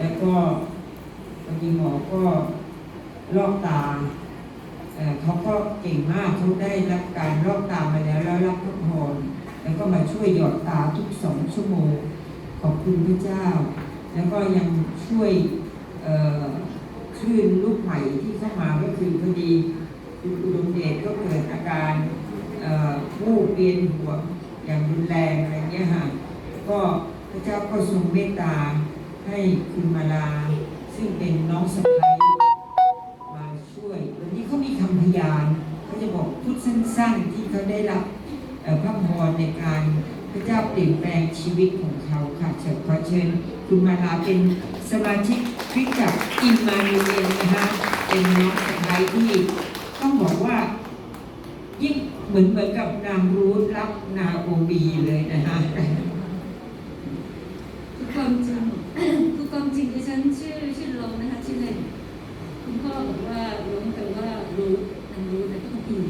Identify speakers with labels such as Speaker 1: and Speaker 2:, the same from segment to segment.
Speaker 1: แล้วก็บางทีหมอก็ลอกตาเเขาก็เก่งมากเขาได้รับการลอกตามาแล้วแล้วรับพระพรแล้วก็มาช่วยหยอดตาทุกสองชั่วโมงขอบคุณพระเจ้า แล้วก็ยังช่วยคลื่นลูกใหม่ที่เข้ามาก็คือพอดีคุณอุดมเดชก็เกิดอาการเอ่อวูบเวียนหัวอย่างรุนแรงอะไรเงี้ยค่ะก็พระเจ้าก็ทรงเมตตา ให้คุณมาลา ซึ่งเป็นน้องสะใภ้มาช่วย วันนี้เขามีคำพยานเขาจะบอกทุกสั้นๆที่เขาได้รับพระพรในการพระเจ้าเปลี่ยนแปลงชีวิตของเขาค่ะเชิญขอเชิญคุณมาลาเป็นสมาชิกคริสตจักรอิมมานูเอลนะคะเป็นน้องสะใภ้ที่ต้องบอกว่ายิ่งเหมือนเหมือนกับนางรูธรับนาโอบีเลยนะคะ
Speaker 2: คือความจริง คือความจริงดิฉันชื่อชื่อลงนะคะชื่อเล่นคุณพ่อบอกว่าลงแต่ว่ารู้นางรู้แต่ต้องผิด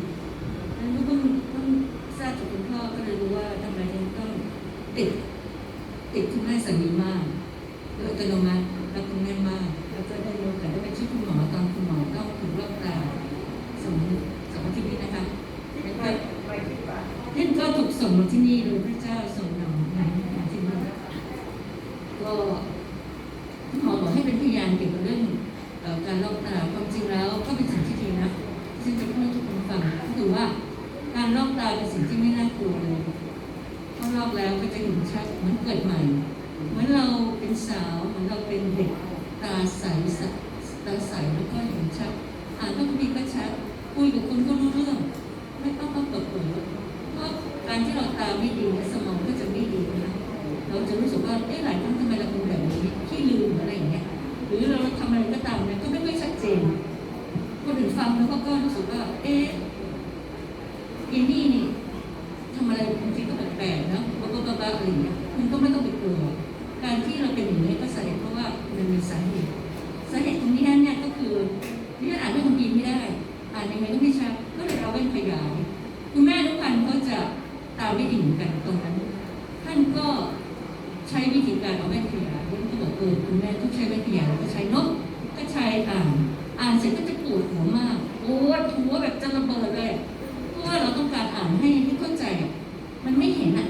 Speaker 2: แล้วก็เพิ่งเพิ่งทราบจากคุณพ่อก็เลยรู้ว่าทำไมฉันต้องติด ติดคุณแม่สามีมากโดยอัตโนมัติรักคุณแม่มาก แล้วก็ได้มีโอกาสได้ไปช่วยคุณหมอตอนคุณหมอต้องถูกรอบตาสองสองอาทิตย์นี้นะคะแล้วก็ ท่านก็ ถูกส่งมาที่นี่โดยพระเจ้าส่งเรามาที่นี่ก็หมอบอกให้เป็นพยานเกี่ยวกับเรื่องการลอกตาความจริงแล้วก็เป็นสิ่งที่ดีนะซึ่งจะพูดทุกคนฟังก็คือว่าการลอกตาเป็นสิ่งที่ไม่น่ากลัวเลยเพราะลอกแล้วก็จะเห็นชัดเหมือนเกิดใหม่ เหมือนเราเป็นสาวเหมือนเราเป็นเด็กตาใส ที่เราตาไม่ดีสมองก็จะไม่ดีนะเราจะรู้สึกว่าเอ๊ะหลายครั้งทำไมเราเป็นแบบนี้ขี้ลืมอะไรอย่างเงี้ยหรือเราทำอะไรก็ตามเนี่ยก็ไม่ค่อยชัดเจน คนอื่นฟังแล้วก็ก็รู้สึกว่าเอ๊ะอีนี่นี่ทำอะไรบางทีก็แปลกๆนะบ้าบ้าบ้าอะไรอย่างเงี้ยคุณก็ไม่ต้องไปกลัวการที่เราเป็นอย่างนี้ก็แสดงเพราะว่ามันมีสาเหตุสาเหตุตรงนี้เนี่ยก็คือที่อ่านไม่คงดีไม่ได้ อ่านยังไงก็ไม่ชัดก็เลยเอาแว่นขยายคุณแม่ทุกคนก็จะ ตาไม่อยู่กันตรงนั้น ท่านก็ใช้วิธีการเอาแว่นขยายท่านก็บอกเออคุณแม่ต้องใช้แว่นขยายแล้วก็ใช้นกก็ใช้อ่านอ่านเสร็จก็จะปวดหัวมากปวดหัวแบบจะระเบิดเลยเพราะว่าเราต้องการอ่านให้ให้เข้าใจมันไม่เห็นอะ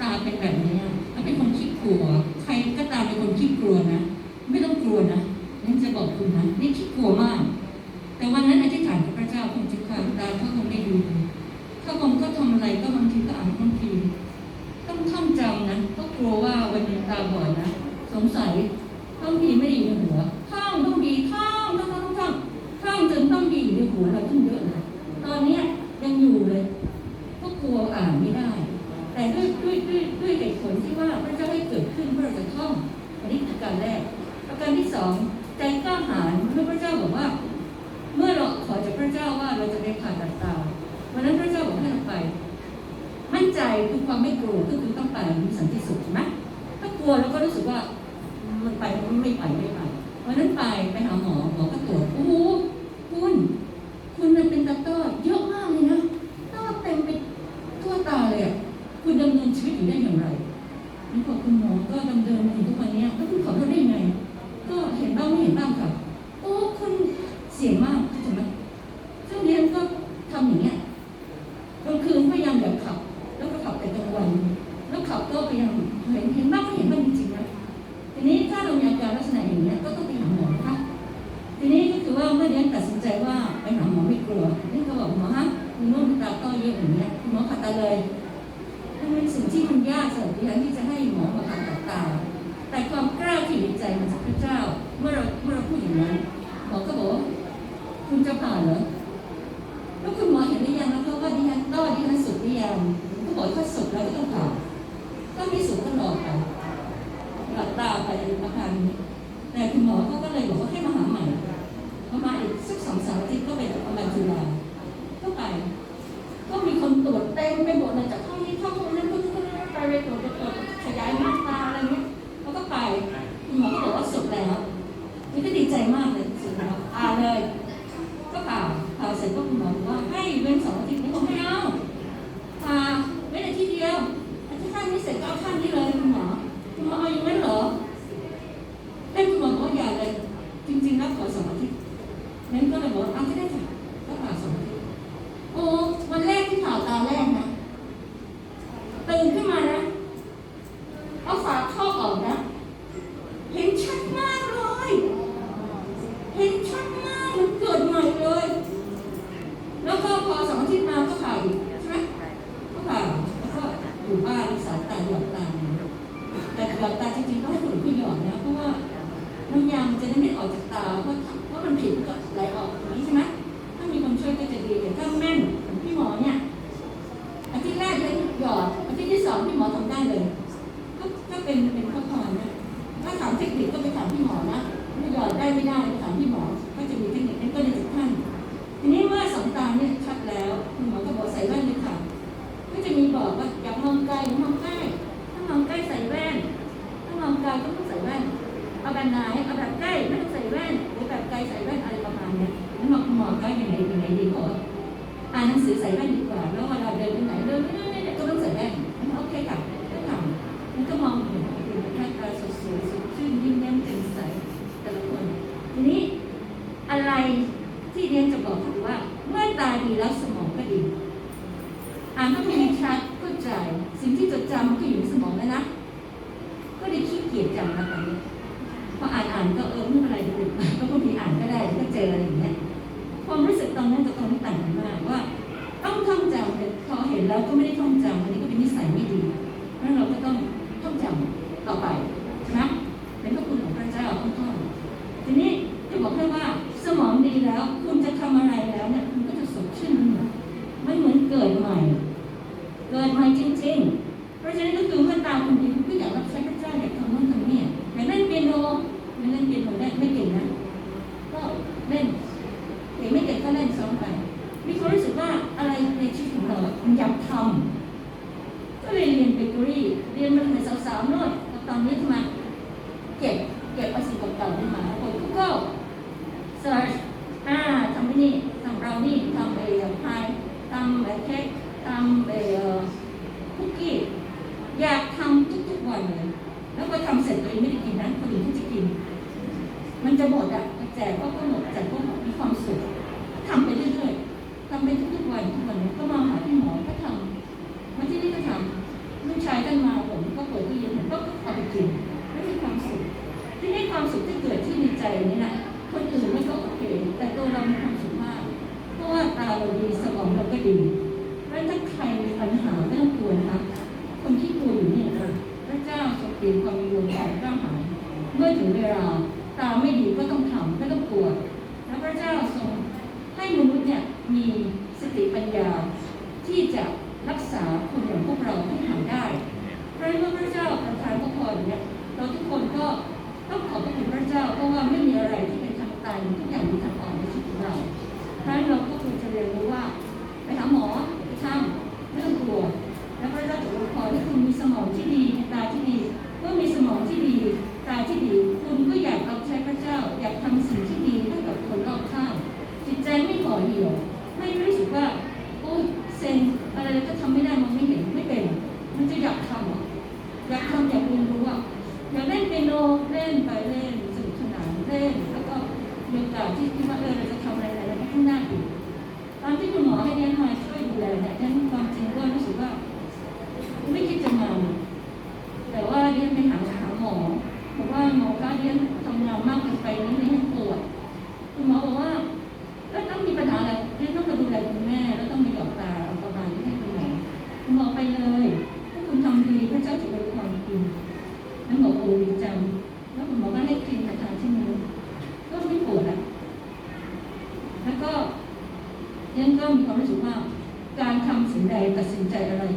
Speaker 2: ตาเป็นแบบนี้อะเราเป็นคนขี้กลัว ใครก็ตามเป็นคนขี้กลัวนะ ไม่ต้องกลัวนะนั้นจะบอกคุณนะ นี่ขี้กลัวมาก แต่วันนั้นอธิษฐานกับพระเจ้าคงจะคามตาเขาคงไม่ดีเขาคงก็ทำอะไรก็บางทีก็อ่านบางที ต้องท่องจำนะก็กลัวว่าวันนึงตาบอดนะ สงสัยต้องดีไม่ดีในหัวท่องต้องดีท่องท่องท่องท่องท่องจนต้องดีในหัวเราขึ้นเยอะเลย ใจคือความไม่กลัวก็คือต้องไปมีสันติสุขใช่ไหมถ้ากลัวแล้วก็รู้สึกว่ามันไปมันไม่ไปไม่ไปเพราะนั้นไปไปหาหมอหมอก็ตรวจโอ้ ตาต้อย่างเงี้ยหมอผ่าตาเลยมันเป็นสิ่งที่มันยากสำหรับดิฉันที่จะให้หมอมาผ่าตัดตา แต่ความกล้าที่อยู่ในใจมันจากพระเจ้า เมื่อเราเมื่อเราพูดอย่างนั้นหมอก็บอกว่าคุณจะผ่าเหรอแล้วคุณหมอเห็นหรือยังนะคะว่าดิฉันต้อดิฉันสุดหรือยังก็บอกถ้าสุดแล้วก็ต้องผ่านถ้าไม่สุดก็รอไปหลับตาไปอาการนี้แต่คุณหมอเขาก็เลยบอกว่าให้มาหาใหม่ ใจมากเลยสุดแล้วอ่านเลย ก็ผ่าผ่าเสร็จก็คุณหมอบอกว่าให้เว้นสองอาทิตย์นี่ผมไม่เอาผ่าเว้นอาทิตย์เดียวอาทิตย์ข้างนี้เสร็จก็เอาข้างนี้เลยคุณหมอคุณหมอเอาอย่างนั้นเหรอเอ้ยคุณหมอบอกว่าอย่าเลย จริงๆแล้วขอสองอาทิตย์นั้นก็เลยบอกว่าเอาก็ได้ค่ะก็ผ่าสองอาทิตย์โอ้วันแรกที่ผ่าตาแรกนะตื่นขึ้นมานะเอาฝาท่อออกนะ เห็นชัดมากเลย เห็นชัดมากมันเกิดใหม่เลย แล้วก็พอสองอาทิตย์มาก็ผ่าอีกใช่ไหมก็ผ่าแล้วก็อยู่บ้านรักษาตาหยอดตาแต่หยอดตาจริงๆก็ให้คนอื่นผู้หยอดนะ เพราะว่าน้ำยามันจะได้ไม่ออกจากตา เพราะเพราะมันผิดก็ไหลออกอย่างนี้ใช่ไหมถ้ามีคนช่วยก็จะดีแต่ถ้าแม่นเหมือนพี่หมอเนี่ย อาทิตย์แรกเลยหยอด อาทิตย์ที่สองพี่หมอทำได้เลย ก็ก็เป็นเป็นข้อความนะ ถ้าถามเทคนิคก็ไปถามพี่หมอนะไม่หยอดได้ไม่ได้ไปถามพี่หมอ ก็จะมีเทคนิคนั้นก็ในทุกท่าน ทีนี้เมื่อสองตาเนี่ยชัดแล้วคุณหมอก็บอกใส่แว่นเลยค่ะ ก็จะมีบอกว่าอยากมองไกลหรือมองใกล้ ถ้ามองใกล้ใส่แว่น ถ้ามองไกลก็ต้องใส่แว่น เอาแบบไหนเอาแบบใกล้ไม่ต้องใส่แว่น หรือแบบไกลใส่แว่นอะไรประมาณเนี้ยแล้วมองคุณหมอใกล้ยังไงยังไงดีกว่า อ่านหนังสือใส่แว่นดีกว่าแล้วเวลาเดินไปไหนเดินไม่ได้ไม่ได้ก็ต้องใส่แว่นงั้นโอเคค่ะก็ทำมันก็มองเห็นเป็นหน้าตาสดสวยสดชื่นยิ้มแย้มแจ่มใสแต่ละคนทีนี้อะไรที่เรียนจะบอกคือว่าเมื่อตาดีแล้วสมองก็ดีอ่านก็มีชัดเข้าใจสิ่งที่จดจำก็อยู่ในสมองแล้วนะก็ได้ขี้เกียจจำแล้วตอนนี้พออ่านอ่านก็เออไม่เป็นไรก็บางทีอ่านก็ได้ก็เจออะไรอย่างเงี้ยความรู้สึกตอนนั้นกับตอนนี้ต่างกันมากว่า แต่พอเห็นแล้วก็ไม่ได้ท่องจำอันนี้ก็เป็นนิสัยไม่ดีเพราะงั้นเราก็ต้องท่องจำต่อไปนะเป็นพระคุณของพระเจ้าท่องท่องทีนี้จะบอกให้ว่าสมองดีแล้ว คุณจะทำอะไรแล้วเนี่ยคุณก็จะสดชื่นไม่เหมือนเกิดใหม่ เกิดใหม่จริง ๆ เพราะฉะนั้นก็คือเมื่อตาคุณดีคุณก็อยากรับใช้พระเจ้าอยากทำโน่นทำนี่อยากเล่นเปียโนไม่เล่นเปียโนได้ไม่เก่งนะก็เล่นเก่งไม่เก่งก็เล่นซ้อมไปมีความรู้สึกว่าอะไรในชีวิตของเรามันยากทำก็เลยเรียนเบเกอรี่ เรียนมาตั้งแต่สาวๆโน่นแล้วตอนนี้ทำไมเก็บเก็บเอาสิ่งเก่าๆนี่มาแล้วก็ก็เสิร์ชอ่าทำไอ้นี่ทำเรานี่ทำไอ้พายทำไอ้เค้กทำไอ้เอ่อคุกกี้ อยากทำทุกๆวันเลย แล้วก็ทำเสร็จตัวเองไม่ได้กินนะคนอื่นที่จะกิน มันจะหมดอะแจกก็ก็หมดแจกก็หมดมีความสุขทำไปเรื่อยๆทำไปทุกๆวันทุกวันก็มาหาพี่หมอก็ทำมาที่นี่ก็ทำลูก ชายท่านมาผมก็เปิดตู้เย็นผมก็เอาไปกินแล้วมีความสุขที่นี่ความสุขที่เกิดที่ในใจนี่นะคนอื่นไม่ก็โอเคแต่ตัวเรามีความสุขมากเพราะว่าตาเราดีสมองเราก็ดีแล้วถ้าใครมีปัญหาไม่ต้องกลัวนะคะคนที่กลัวอยู่เนี่ยพระเจ้าทรงเปลี่ยนความมีดวงใจกล้าหาญเมื่อถึงเวลาตาไม่ดีก็ต้องทำไม่ต้องกลัวแล้วพระเจ้าทรงให้มนุษย์เนี่ยมีสติปัญญาที่จะ รักษาคนอย่างพวกเราให้หายได้เพราะเมื่อพระเจ้าประทานพระพรเนี่ยเราทุกคนก็ต้องขอบพระคุณพระเจ้าเพราะว่าไม่มีอะไรที่เป็นทางตายทุกอย่าง อะำสิ่ง